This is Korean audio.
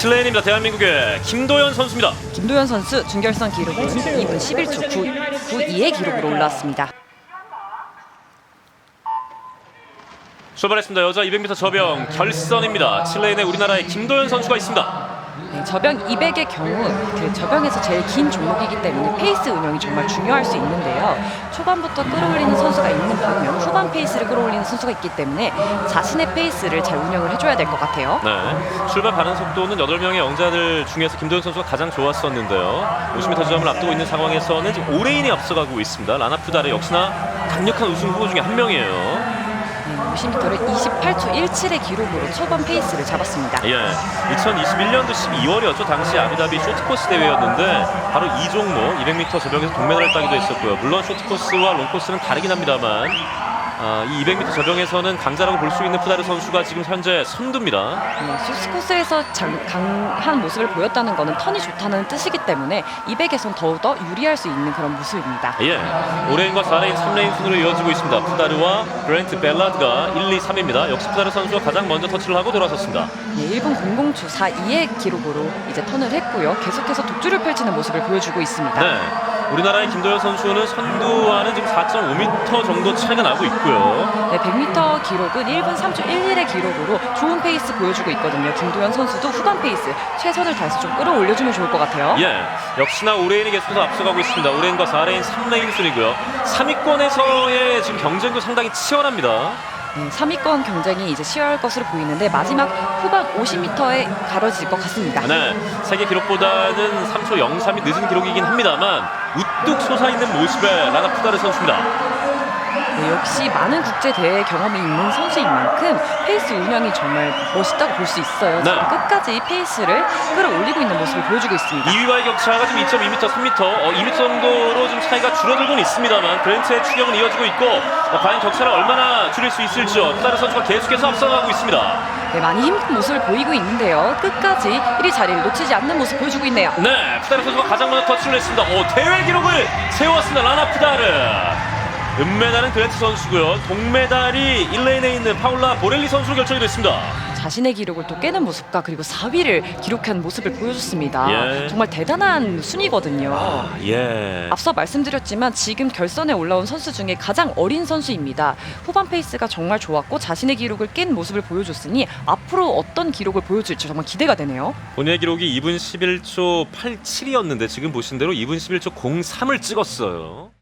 슬레인입니다. 대한민국의 김도현 선수입니다. 김도현 선수 준결선 기록은 2분 11초 9, 92의 기록으로 올라왔습니다. 출발했습니다. 여자 200m 저병 결선입니다. 7레인에 우리나라의 김도현 선수가 있습니다. 네, 저병 200의 경우 그 저병에서 제일 긴 종목이기 때문에 페이스 운영이 정말 중요할 수 있는데요. 초반부터 끌어올리는 선수가 있는 반면 후반 페이스를 끌어올리는 선수가 있기 때문에 자신의 페이스를 잘 운영을 해줘야 될 것 같아요. 네. 출발 반응 속도는 8명의 영자들 중에서 김도현 선수가 가장 좋았었는데요. 50m 지점을 앞두고 있는 상황에서는 지금 5레인이 앞서가고 있습니다. 라나푸다르 역시나 강력한 우승 후보 중에 한 명이에요. 네, 50m를 28초 17의 기록으로 초반 페이스를 잡았습니다. 예, 2021년도 12월이었죠. 당시 아부다비 쇼트코스 대회였는데 바로 이 종목 200m 저병에서 동메달을 따기도 했었고요. 물론 쇼트코스와 롱코스는 다르긴 합니다만 아, 이 200m 저병에서는 강자라고 볼 수 있는 푸다르 선수가 지금 현재 선두입니다. 네, 쇼스코스에서 장- 강한 모습을 보였다는 것은 턴이 좋다는 뜻이기 때문에 200에선 더욱더 유리할 수 있는 그런 모습입니다. 예, 5레인과 4레인, 3레인 순으로 이어지고 있습니다. 푸다르와 그랜트 벨라드가 1, 2, 3입니다. 역시 푸다르 선수가 가장 먼저 터치를 하고 돌아섰습니다. 네, 1분 00초 42의 기록으로 이제 턴을 했고요. 계속해서 독주를 펼치는 모습을 보여주고 있습니다. 네. 우리나라의 김도현 선수는 선두와는 지금 4.5m 정도 차이가 나고 있고요. 네, 100m 기록은 1분 3초 11의 기록으로 좋은 페이스 보여주고 있거든요. 김도현 선수도 후반 페이스 최선을 다해서 좀 끌어올려주면 좋을 것 같아요. 예, 역시나 5레인이 계속해서 앞서가고 있습니다. 5레인과 4레인, 3레인 순이고요. 3위권에서의 지금 경쟁도 상당히 치열합니다. 네, 3위권 경쟁이 이제 시작할 것으로 보이는데 마지막 후반 50m에 가려질 것 같습니다. 네, 세계 기록보다는 3초 03이 늦은 기록이긴 합니다만 우뚝 솟아있는 모습의 라나 푸다르 선수입니다. 네, 역시 많은 국제 대회 경험이 있는 선수인 만큼 페이스 운영이 정말 멋있다고 볼 수 있어요. 네. 지금 끝까지 페이스를 끌어올리고 있는 모습을 보여주고 있습니다. 2위와의 격차가 지금 2.2m, 3m, 어, 2m 정도로 좀 차이가 줄어들고는 있습니다만 그랜트의 추격은 이어지고 있고 어, 과연 격차를 얼마나 줄일 수 있을지요. 푸다르 선수가 계속해서 앞서가고 있습니다. 네, 많이 힘든 모습을 보이고 있는데요. 끝까지 1위 자리를 놓치지 않는 모습 보여주고 있네요. 네, 푸다르 선수가 가장 먼저 터치를 했습니다. 오, 대회 기록을 세웠습니다. 라나 푸다르. 은메달은 그랜트 선수고요. 동메달이 1레인에 있는 파울라 보렐리 선수로 결정이 됐습니다. 자신의 기록을 또 깨는 모습과 그리고 4위를 기록한 모습을 보여줬습니다. 예. 정말 대단한 순위거든요. 아, 예. 앞서 말씀드렸지만 지금 결선에 올라온 선수 중에 가장 어린 선수입니다. 후반 페이스가 정말 좋았고 자신의 기록을 깬 모습을 보여줬으니 앞으로 어떤 기록을 보여줄지 정말 기대가 되네요. 본인의 기록이 2분 11초 87이었는데 지금 보신 대로 2분 11초 03을 찍었어요.